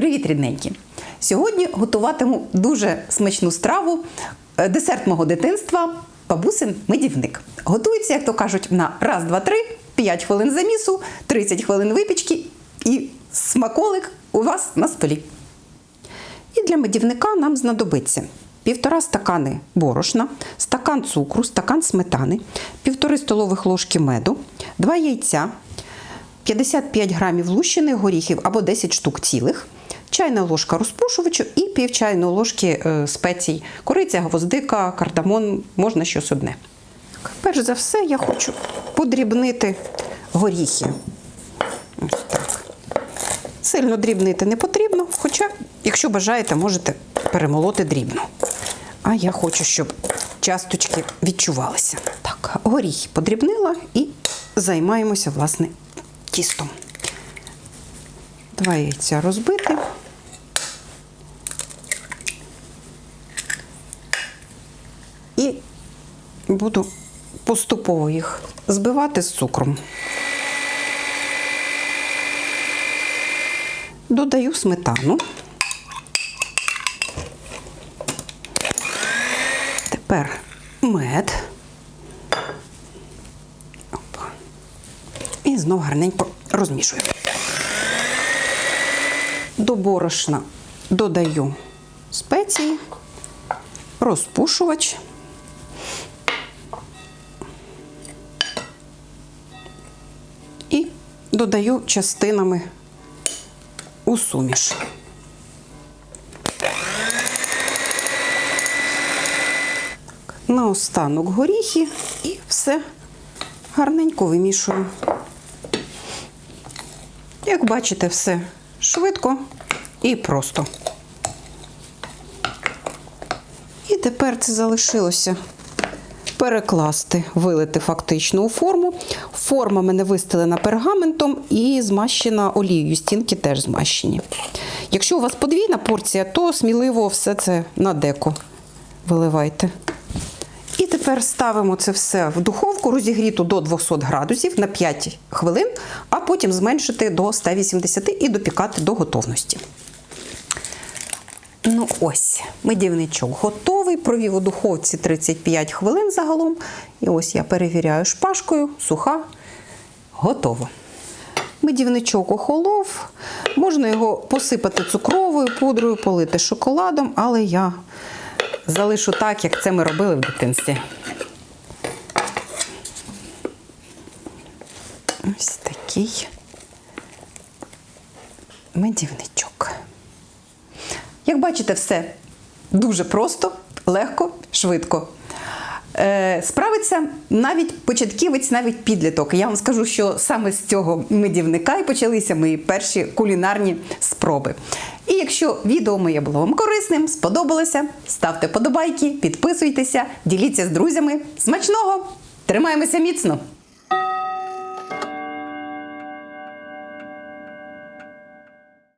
Привіт, рідненькі! Сьогодні готуватиму дуже смачну страву, е, десерт мого дитинства бабусин медівник. Готується, як то кажуть, на раз, два, три, 5 хвилин замісу, 30 хвилин випічки і смаколик у вас на столі. І для медівника нам знадобиться півтора стакани борошна, стакан цукру, стакан сметани, півтори столових ложки меду, два яйця, 55 грамів лущених горіхів або 10 штук цілих, чайна ложка розпушувачу і пів чайної ложки е, спецій, кориця, гвоздика, кардамон, можна щось одне. Перш за все, я хочу подрібнити горіхи. Ось так. Сильно дрібнити не потрібно, хоча, якщо бажаєте, можете перемолоти дрібно. А я хочу, щоб часточки відчувалися. Так, горіхи подрібнила і займаємося, власне, тістом. Два яйця розбити. І буду поступово їх збивати з цукром. Додаю сметану. Тепер мед. Опа. І знов гарненько розмішую. До борошна додаю спеції, розпушувач. Додаю частинами у суміш. Наостанок горіхи і все гарненько вимішую. Як бачите, все швидко і просто. І тепер це залишилося перекласти, вилити фактично у форму. Форма мене вистелена пергаментом і змащена олією. Стінки теж змащені. Якщо у вас подвійна порція, то сміливо все це на деко виливайте. І тепер ставимо це все в духовку, розігріту до 200 градусів на 5 хвилин, а потім зменшити до 180 і допікати до готовності. Ну ось, медівничок готовий. Провів у духовці 35 хвилин загалом. І ось я перевіряю шпажкою, суха, готово. Медівничок охолов. Можна його посипати цукровою пудрою, полити шоколадом, але я залишу так, як це ми робили в дитинстві. Ось такий медівничок. Як бачите, все дуже просто, легко, швидко. Е, Справиться навіть початківець, навіть підліток. Я вам скажу, що саме з цього медівника і почалися мої перші кулінарні спроби. І якщо відео моє було вам корисним, сподобалося, ставте подобайки, підписуйтеся, діліться з друзями. Смачного! Тримаємося міцно!